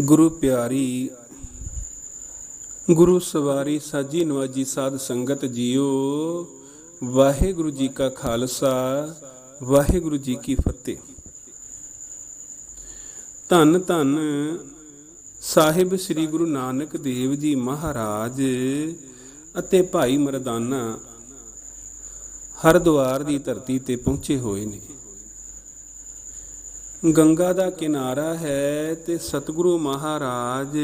ਗੁਰੂ ਪਿਆਰੀ, ਗੁਰੂ ਸਵਾਰੀ ਸਾਜੀ ਨਵਾਜੀ ਸਾਧ ਸੰਗਤ ਜੀਓ। ਵਾਹਿਗੁਰੂ ਜੀ ਕਾ ਖਾਲਸਾ, ਵਾਹਿਗੁਰੂ ਜੀ ਕੀ ਫਤਿਹ। ਧੰਨ ਧੰਨ ਸਾਹਿਬ ਸ੍ਰੀ ਗੁਰੂ ਨਾਨਕ ਦੇਵ ਜੀ ਮਹਾਰਾਜ ਅਤੇ ਭਾਈ ਮਰਦਾਨਾ ਹਰਦੁਆਰ ਦੀ ਧਰਤੀ ਤੇ ਪਹੁੰਚੇ ਹੋਏ ਨੇ। ਗੰਗਾ ਦਾ ਕਿਨਾਰਾ ਹੈ ਤੇ ਸਤਿਗੁਰੂ ਮਹਾਰਾਜ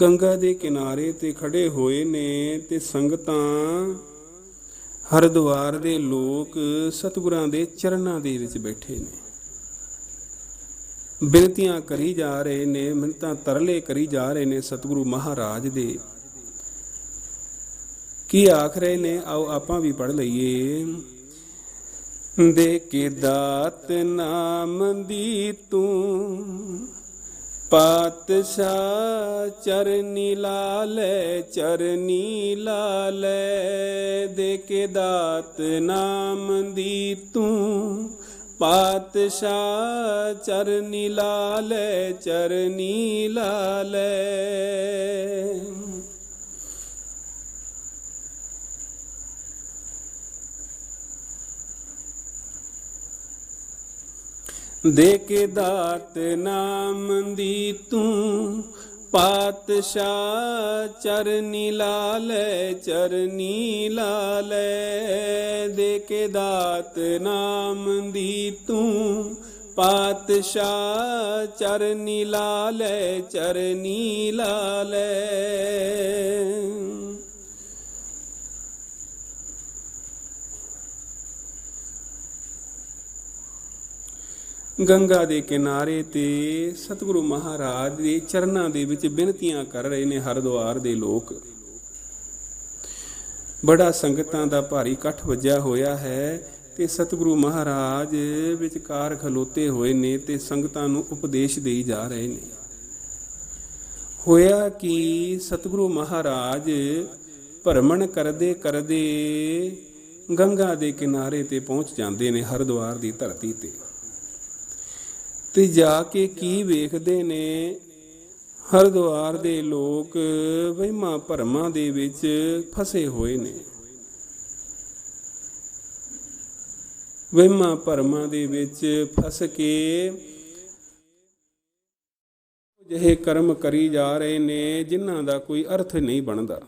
ਗੰਗਾ ਦੇ ਕਿਨਾਰੇ ਤੇ ਖੜੇ ਹੋਏ ਨੇ ਤੇ ਸੰਗਤਾਂ ਹਰਿਦੁਆਰ ਦੇ ਲੋਕ ਸਤਿਗੁਰਾਂ ਦੇ ਚਰਨਾਂ ਦੇ ਵਿੱਚ ਬੈਠੇ ਨੇ। ਬੇਨਤੀਆਂ ਕਰੀ ਜਾ ਰਹੇ ਨੇ ਮਿੰਤਾਂ ਤਰਲੇ ਕਰੀ ਜਾ ਰਹੇ ਨੇ ਸਤਿਗੁਰੂ ਮਹਾਰਾਜ ਦੇ। ਕੀ ਆਖ ਰਹੇ ਨੇ? ਆਓ ਆਪਾਂ ਵੀ ਪੜ ਲਈਏ। ਦੇ ਕੇ ਦਾਤ ਨਾਮ ਦੀ ਤੂੰ। ਪਾਤਸ਼ਾਹ ਚਰਨੀ ਲਾਲੇ ਚਰਨੀ ਲਾਲੇ, ਦੇ ਕੇ ਦਾਤ ਨਾਮ ਦੀ ਤੂੰ। ਪਾਤਸ਼ਾਹ ਚਰਨੀ ਲਾਲੇ ਚਰਨੀ ਲਾਲੇ। ਦੇ ਕੇ ਦਾਤ ਨਾਮ ਦੀ ਤੂੰ ਪਾਤਸ਼ਾਹ ਚਰਨੀ ਲਾਲੇ ਚਰਨੀ ਲਾਲੇ। ਦੇ ਕੇ ਦਾਤ ਨਾਮ ਦੀ ਤੂੰ ਪਾਤਸ਼ਾਹ ਚਰਨੀ ਲਾਲੇ ਚਰਨੀ ਲਾਲੇ। ਗੰਗਾ ਦੇ ਕਿਨਾਰੇ ਤੇ ਸਤਿਗੁਰੂ ਮਹਾਰਾਜ ਦੇ ਚਰਨਾਂ ਦੇ ਵਿੱਚ ਬੇਨਤੀਆਂ ਕਰ ਰਹੇ ਨੇ ਹਰਿਦੁਆਰ ਦੇ ਲੋਕ। ਬੜਾ ਸੰਗਤਾਂ ਦਾ ਭਾਰੀ ਇਕੱਠ ਵੱਜਿਆ ਹੋਇਆ ਹੈ ਤੇ ਸਤਿਗੁਰੂ ਮਹਾਰਾਜ ਵਿਚਕਾਰ ਖਲੋਤੇ ਹੋਏ ਨੇ ਤੇ ਸੰਗਤਾਂ ਨੂੰ ਉਪਦੇਸ਼ ਦੇਈ ਜਾ ਰਹੇ ਨੇ। ਹੋਇਆ ਕਿ ਸਤਿਗੁਰੂ ਮਹਾਰਾਜ ਭਰਮਣ ਕਰਦੇ ਕਰਦੇ ਗੰਗਾ ਦੇ ਕਿਨਾਰੇ ਤੇ ਪਹੁੰਚ ਜਾਂਦੇ ਨੇ ਹਰਿਦੁਆਰ ਦੀ ਧਰਤੀ ਤੇ। ਤੇ ਜਾ ਕੇ ਕੀ ਵੇਖਦੇ ਨੇ? ਹਰਿਦੁਆਰ ਦੇ ਲੋਕ ਵਹਿਮਾਂ ਭਰਮਾਂ ਦੇ ਵਿੱਚ ਫਸੇ ਹੋਏ ਨੇ। ਵਹਿਮਾਂ ਭਰਮਾਂ ਦੇ ਵਿੱਚ ਫਸ ਕੇ ਜਿਹੇ ਕਰਮ ਕਰੀ ਜਾ ਰਹੇ ਨੇ, ਜਿਨ੍ਹਾਂ ਦਾ ਕੋਈ ਅਰਥ ਨਹੀਂ ਬਣਦਾ।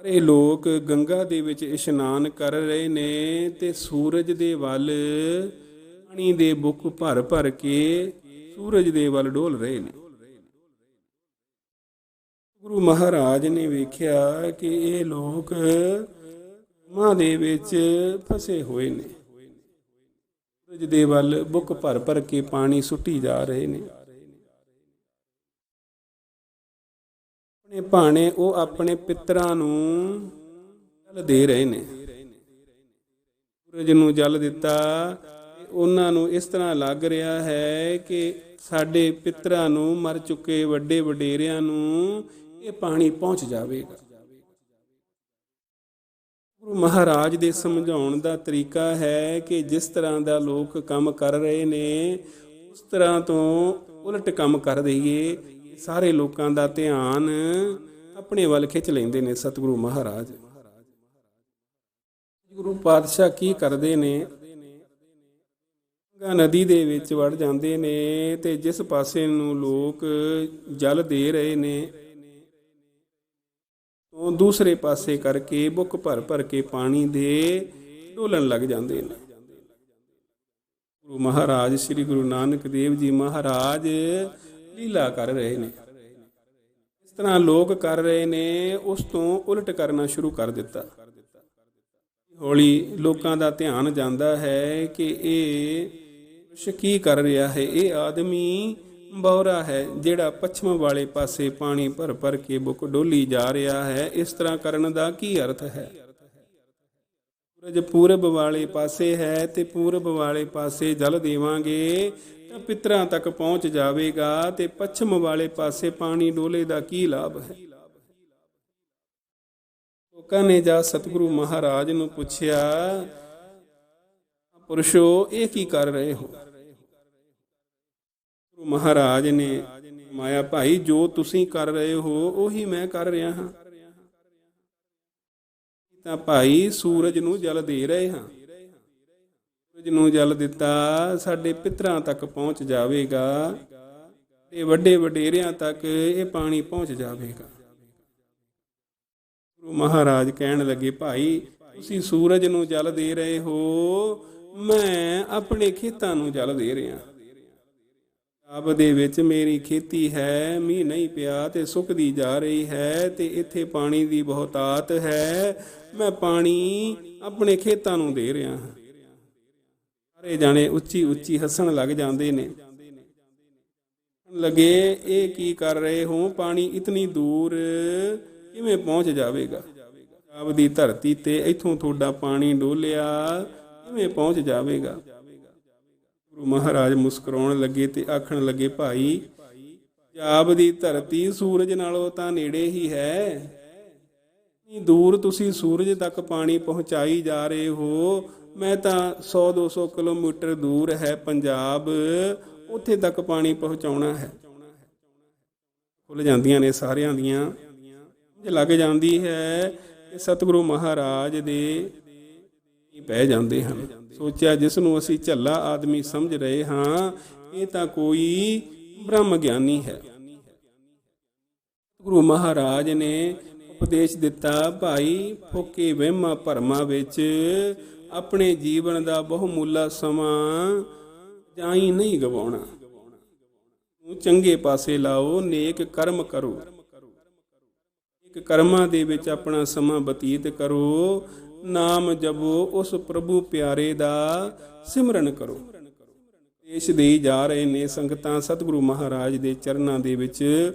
ਸਾਰੇ ਲੋਕ ਗੰਗਾ ਦੇ ਵਿੱਚ ਇਸ਼ਨਾਨ ਕਰ ਰਹੇ ਨੇ ਤੇ ਸੂਰਜ ਦੇ ਵੱਲ ਪਾਣੀ ਦੇ ਬੁੱਕ ਭਰ ਭਰ ਕੇ ਸੂਰਜ ਦੇ ਵੱਲ ਡੋਲ ਰਹੇ ਨੇ। ਗੁਰੂ ਮਹਾਰਾਜ ਨੇ ਵੇਖਿਆ ਕਿ ਇਹ ਲੋਕ ਮਾਂ ਦੇ ਵਿੱਚ ਫਸੇ ਹੋਏ ਨੇ। ਸੂਰਜ ਦੇ ਵੱਲ ਬੁੱਕ ਭਰ ਭਰ ਕੇ ਪਾਣੀ ਸੁੱਟੀ ਜਾ ਰਹੇ ਨੇ। ਆਪਣੇ ਭਾਣੇ ਉਹ ਆਪਣੇ ਪਿਤਰਾਂ ਨੂੰ ਜਲ ਦੇ ਰਹੇ ਨੇ। ਸੂਰਜ ਨੂੰ ਜਲ ਦਿੱਤਾ। ਉਹਨਾਂ ਨੂੰ ਇਸ ਤਰ੍ਹਾਂ ਲੱਗ ਰਿਹਾ ਹੈ ਕਿ ਸਾਡੇ ਪਿਤਰਾਂ ਨੂੰ ਮਰ ਚੁੱਕੇ ਵੱਡੇ ਵਡੇਰਿਆਂ ਨੂੰ ਇਹ ਪਾਣੀ ਪਹੁੰਚ ਜਾਵੇਗਾ। ਗੁਰੂ ਮਹਾਰਾਜ ਦੇ ਸਮਝਾਉਣ ਦਾ ਤਰੀਕਾ ਹੈ ਕਿ ਜਿਸ ਤਰ੍ਹਾਂ ਦਾ ਲੋਕ ਕੰਮ ਕਰ ਰਹੇ ਨੇ, ਉਸ ਤਰ੍ਹਾਂ ਤੋਂ ਉਲਟ ਕੰਮ ਕਰ ਦਈਏ। ਸਾਰੇ ਲੋਕਾਂ ਦਾ ਧਿਆਨ ਆਪਣੇ ਵੱਲ ਖਿੱਚ ਲੈਂਦੇ ਨੇ ਸਤਿਗੁਰੂ ਮਹਾਰਾਜ। ਗੁਰੂ ਪਾਤਸ਼ਾਹ ਕੀ ਕਰਦੇ ਨੇ? ਗੰਗਾ ਨਦੀ ਦੇ ਵਿੱਚ ਵੜ ਜਾਂਦੇ ਨੇ ਤੇ ਜਿਸ ਪਾਸੇ ਨੂੰ ਲੋਕ ਜਲ ਦੇ ਰਹੇ ਨੇ ਤੋਂ ਦੂਸਰੇ ਪਾਸੇ ਕਰਕੇ ਬੁੱਕ ਭਰ ਭਰ ਕੇ ਪਾਣੀ ਦੇ ਢੋਲਣ ਲੱਗ ਜਾਂਦੇ ਨੇ। ਗੁਰੂ ਮਹਾਰਾਜ, ਸ੍ਰੀ ਗੁਰੂ ਨਾਨਕ ਦੇਵ ਜੀ ਮਹਾਰਾਜ ਲੀਲਾ ਕਰ ਰਹੇ ਨੇ। ਇਸ ਤਰ੍ਹਾਂ ਲੋਕ ਕਰ ਰਹੇ ਨੇ, ਉਸ ਤੋਂ ਉਲਟ ਕਰਨਾ ਸ਼ੁਰੂ ਕਰ ਦਿੱਤਾ। ਹੌਲੀ ਲੋਕਾਂ ਦਾ ਧਿਆਨ ਜਾਂਦਾ ਹੈ ਕਿ ਇਹ ਕੁਛ ਕੀ ਕਰ ਰਿਹਾ ਹੈ? ਇਹ ਆਦਮੀ ਬੌਰਾ ਹੈ, ਜਿਹੜਾ ਪੱਛਮ ਵਾਲੇ ਪਾਸੇ ਪਾਣੀ ਭਰ ਭਰ ਕੇ ਬੁੱਕ ਡੋਲੀ ਜਾ ਰਿਹਾ ਹੈ। ਇਸ ਤਰ੍ਹਾਂ ਕਰਨ ਦਾ ਕੀ ਅਰਥ ਹੈ? ਸੂਰਜ ਪੂਰਬ ਵਾਲੇ ਪਾਸੇ ਹੈ ਤੇ ਪੂਰਬ ਵਾਲੇ ਪਾਸੇ ਜਲ ਦੇਵਾਂਗੇ ਤਾਂ ਪਿਤਰਾਂ ਤੱਕ ਪਹੁੰਚ ਜਾਵੇਗਾ ਤੇ ਪੱਛਮ ਵਾਲੇ ਪਾਸੇ ਪਾਣੀ ਡੋਲੇ ਦਾ ਕੀ ਲਾਭ ਹੈ? ਲੋਕਾਂ ਨੇ ਜਾ ਸਤਿਗੁਰੂ ਮਹਾਰਾਜ ਨੂੰ ਪੁੱਛਿਆ, ਪੁਰਸ਼ੋ, ਇਹ ਕੀ ਕਰ ਰਹੇ ਹੋ? ਮਹਾਰਾਜ ਨੇ ਮਾਇਆ ਭਾਈ, ਜੋ ਤੁਸੀਂ ਕਰ ਰਹੇ ਹੋ, ਉਹੀ ਮੈਂ ਕਰ ਰਿਹਾ ਹਾਂ। ਤਾਂ ਭਾਈ, ਸੂਰਜ ਨੂੰ ਜਲ ਦੇ ਰਹੇ ਹਾਂ। ਸੂਰਜ ਨੂੰ ਜਲ ਦਿੱਤਾ, ਸਾਡੇ ਪਿਤਰਾਂ ਤੱਕ ਪਹੁੰਚ ਜਾਵੇਗਾ ਤੇ ਵੱਡੇ ਵਡੇਰਿਆਂ ਤੱਕ ਇਹ ਪਾਣੀ ਪਹੁੰਚ ਜਾਵੇਗਾ। ਗੁਰੂ ਮਹਾਰਾਜ ਕਹਿਣ ਲੱਗੇ, ਭਾਈ, ਤੁਸੀਂ ਸੂਰਜ ਨੂੰ ਜਲ ਦੇ ਰਹੇ ਹੋ, ਮੈਂ ਆਪਣੇ ਖੇਤਾਂ ਨੂੰ ਜਲ ਦੇ ਰਿਹਾ ਆਬ ਦੇ ਵਿੱਚ ਮੇਰੀ ਖੇਤੀ ਹੈ, ਮੀਂਹ ਨਹੀਂ ਪਿਆ ਤੇ ਸੁੱਕਦੀ ਜਾ ਰਹੀ ਹੈ ਤੇ ਇੱਥੇ ਪਾਣੀ ਦੀ ਬਹੁਤਾਤ ਹੈ। ਮੈਂ ਪਾਣੀ ਆਪਣੇ ਖੇਤਾਂ ਨੂੰ ਦੇ ਰਿਹਾ ਹਾਂ। ਸਾਰੇ ਜਾਣੇ ਉੱਚੀ ਉੱਚੀ ਹੱਸਣ ਲੱਗ ਜਾਂਦੇ ਨੇ। ਲਗੇ, ਇਹ ਕੀ ਕਰ ਰਹੇ ਹੋ? ਪਾਣੀ ਇਤਨੀ ਦੂਰ ਕਿਵੇਂ ਪਹੁੰਚ ਜਾਵੇਗਾ? ਆਪ ਦੀ ਧਰਤੀ ਤੇ ਇਥੋਂ ਤੁਹਾਡਾ ਪਾਣੀ ਡੋਲਿਆ ਕਿਵੇਂ ਪਹੁੰਚ ਜਾਵੇਗਾ? ਗੁਰੂ ਮਹਾਰਾਜ ਮੁਸਕਰਾਉਣ ਲੱਗੇ ਤੇ ਆਖਣ ਲੱਗੇ, ਭਾਈ, ਪੰਜਾਬ ਦੀ ਧਰਤੀ ਸੂਰਜ ਨਾਲੋਂ ਤਾਂ ਨੇੜੇ ਹੀ ਹੈ। ਇਤਨੀ ਦੂਰ ਤੁਸੀਂ ਸੂਰਜ ਤੱਕ ਪਾਣੀ ਪਹੁੰਚਾਈ ਜਾ ਰਹੇ ਹੋ। ਮੈਂ ਤਾਂ 100 200 ਕਿਲੋਮੀਟਰ ਦੂਰ ਹੈ ਪੰਜਾਬ। ਉੱਥੇ ਤੱਕ ਪਾਣੀ ਪਹੁੰਚਾਉਣਾ ਹੈ। ਖੁੱਲ ਜਾਂਦੀਆਂ ਨੇ ਸਾਰਿਆਂ ਦੀਆਂ। ਲੱਗ ਜਾਂਦੀ ਹੈ ਕਿ ਸਤਿਗੁਰੂ ਮਹਾਰਾਜ ਦੇ ਪੈ ਜਾਂਦੇ ਹਨ। ਸੋਚਿਆ ਜਿਸ ਨੂੰ ਅਸੀਂ ਝੱਲਾ ਆਦਮੀ ਸਮਝ ਰਹੇ ਹਾਂ, ਇਹ ਤਾਂ ਕੋਈ ਬ੍ਰਹਮ ਗਿਆਨੀ ਹੈ। ਗੁਰੂ ਮਹਾਰਾਜ ਨੇ ਉਪਦੇਸ਼ ਦਿੱਤਾ, ਭਾਈ, ਫੋਕੇ ਵਹਿਮਾਂ ਭਰਮਾਂ ਵਿੱਚ ਆਪਣੇ ਜੀਵਨ ਦਾ ਬਹੁਮੁੱਲਾ ਸਮਾਂ ਜਾਈ ਨਹੀਂ ਗਵਾਉਣਾ। ਨੂੰ ਚੰਗੇ ਪਾਸੇ ਲਾਓ, ਨੇਕ ਕਰਮ ਕਰੋ। ਇੱਕ ਕਰਮਾਂ ਦੇ ਵਿੱਚ ਆਪਣਾ ਸਮਾਂ ਬਤੀਤ ਕਰੋ ਨਾਮ ਜਪੋ ਉਸ ਪ੍ਰਭੂ ਪਿਆਰੇ ਦਾ ਸਿਮਰਨ ਕਰੋ। ਦੇਸ਼ ਦੇ ਜਾ ਰਹੇ ਨੇ ਸੰਗਤਾਂ ਸਤਿਗੁਰੂ ਮਹਾਰਾਜ ਦੇ ਚਰਨਾਂ ਦੇ ਵਿੱਚ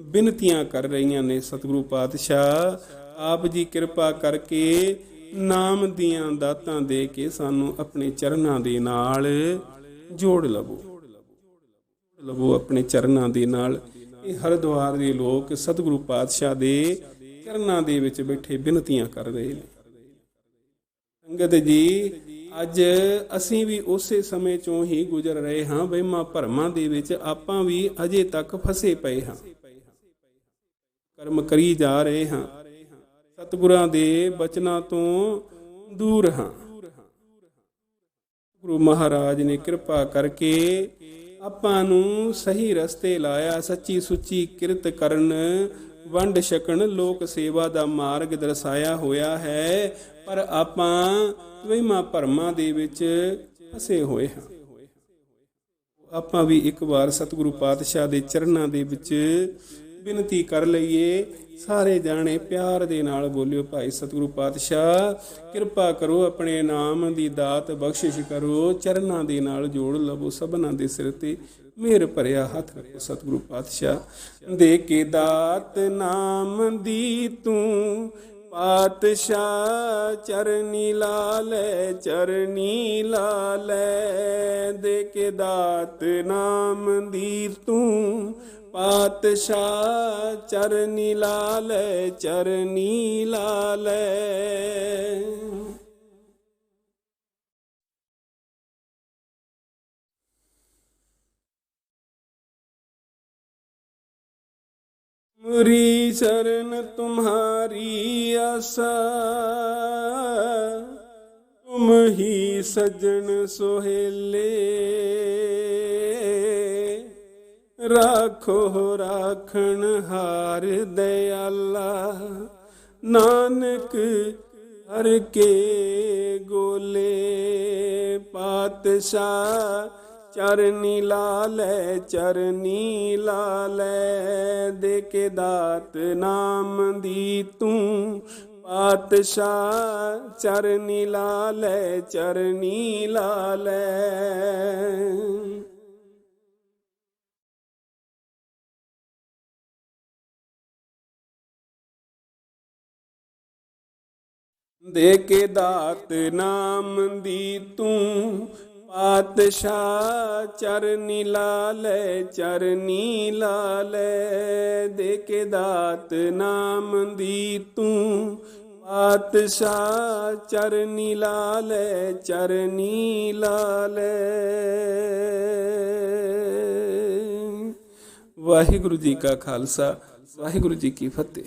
ਬਿਨਤੀਆਂ ਕਰ ਰਹੀਆਂ ਨੇ ਸਤਿਗੁਰੂ ਪਾਤਸ਼ਾਹ, ਆਪ ਜੀ ਕਿਰਪਾ ਕਰਕੇ ਨਾਮ ਦੀਆਂ ਦਾਤਾਂ ਦੇ ਕੇ ਸਾਨੂੰ ਆਪਣੇ ਚਰਨਾਂ ਦੇ ਨਾਲ ਜੋੜ ਲਵੋ। ਲਵੋ ਆਪਣੇ ਚਰਨਾਂ ਦੇ ਨਾਲ। ਇਹ ਹਰਿਦੁਆਰ ਦੇ ਲੋਕ ਸਤਿਗੁਰੂ ਪਾਤਸ਼ਾਹ ਦੇ ਚਰਨਾਂ ਦੇ ਵਿੱਚ ਬੈਠੇ ਬਿਨਤੀਆਂ ਕਰ ਰਹੇ ਨੇ। ਸੰਗਤ ਜੀ, ਅੱਜ ਅਸੀਂ ਵੀ ਉਸੇ ਸਮੇਂ ਚੋਂ ਹੀ ਗੁਜ਼ਰ ਰਹੇ ਹਾਂ ਵਹਿਮਾਂ ਭਰਮਾਂ ਦੇ ਵਿੱਚ ਆਪਾਂ ਵੀ ਅਜੇ ਤੱਕ ਫਸੇ ਪਏ ਹਾਂ। ਕਰਮ ਕਰੀ ਜਾ ਰਹੇ ਹਾਂ। ਸਤਿਗੁਰਾਂ ਦੇ ਬਚਨਾਂ ਤੋਂ ਦੂਰ ਹਾਂ। ਗੁਰੂ ਮਹਾਰਾਜ ਨੇ ਕਿਰਪਾ ਕਰਕੇ ਆਪਾਂ ਨੂੰ ਸਹੀ ਰਸਤੇ ਲਾਇਆ, ਸੱਚੀ ਸੁੱਚੀ ਕਿਰਤ ਕਰਨ ਵੰਡ ਛਕਣ ਲੋਕ ਸੇਵਾ ਦਾ ਮਾਰਗ ਦਰਸਾਇਆ ਹੋਇਆ ਹੈ, ਪਰ ਆਪਾਂ ਵਹਿਮਾਂ ਭਰਮਾਂ ਦੇ ਵਿੱਚ ਫਸੇ ਹੋਏ ਹਾਂ। ਆਪਾਂ ਵੀ ਇੱਕ ਵਾਰ ਸਤਿਗੁਰੂ ਪਾਤਸ਼ਾਹ ਦੇ ਚਰਨਾਂ ਦੇ ਵਿੱਚ ਬੇਨਤੀ ਕਰ ਲਈਏ। ਸਾਰੇ ਜਾਣੇ ਪਿਆਰ ਦੇ ਨਾਲ ਬੋਲਿਓ ਭਾਈ ਸਤਿਗੁਰੂ ਪਾਤਸ਼ਾਹ। ਕਿਰਪਾ ਕਰੋ ਆਪਣੇ ਨਾਮ ਦੀ ਦਾਤ ਬਖਸ਼ਿਸ਼ ਕਰੋ। ਚਰਨਾਂ ਦੇ ਨਾਲ ਜੋੜ ਲਵੋ, ਸਭਨਾਂ ਦੇ ਸਿਰ ਤੇ ਮੇਰ ਭਰਿਆ ਹੱਥ ਰੱਖੋ ਸਤਿਗੁਰੂ ਪਾਤਸ਼ਾਹ। ਦੇ ਕੇ ਦਾਤ ਨਾਮ ਦੀ ਤੂੰ ਪਾਤਸ਼ਾਹ ਚਰਨੀ ਲਾਲੇ ਚਰਨੀ ਲਾਲੇ, ਦੇ ਕੇ ਦਾਤ ਨਾਮ ਦੀ ਤੂੰ। ਪਾਤਸ਼ਾਹ ਚਰਨੀ ਲਾਲੇ ਚਰਨੀ ਲਾਲੇ। ਪੂਰੀ ਸ਼ਰਨ ਤੁਮਾਰੀ ਆਸਾ। ਤੁਮ ਹੀ ਸਜਣ ਸੋਹੇਲੇ। ਰੱਖੋ, ਰਾਖਣ ਹਾਰ ਦਿਆਲਾ। ਨਾਨਕ ਹਰ ਕੇ ਗੋਲੇ ਪਾਤਸ਼ਾਹ ਚਰਨੀ ਲਾਲੇ ਚਰਨੀ ਲਾਲੇ ਦੇ ਕੇ ਦਾਤ ਨਾਮ ਦੀ ਤੂੰ ਪਾਤਸ਼ਾਹ। ਚਰਨੀ ਲਾਲੇ ਚਰਨੀ ਲਾਲੇ ਦੇ ਕੇ ਦਾਤ ਨਾਮ ਦੀ ਤੂੰ ਪਾਤਸ਼ਾਹ ਚਰਨੀ ਲਾਲੇ ਚਰਨੀ ਲਾਲੇ। ਦੇ ਕੇ ਦਾਤ ਨਾਮ ਦੀ ਤੂੰ। ਪਾਤਸ਼ਾਹ ਚਰਨੀ ਲਾਲੇ ਚਰਨੀ ਲਾਲੇ। ਵਾਹਿਗੁਰੂ ਜੀ ਕਾ ਖਾਲਸਾ, ਵਾਹਿਗੁਰੂ ਜੀ ਕੀ ਫਤਿਹ।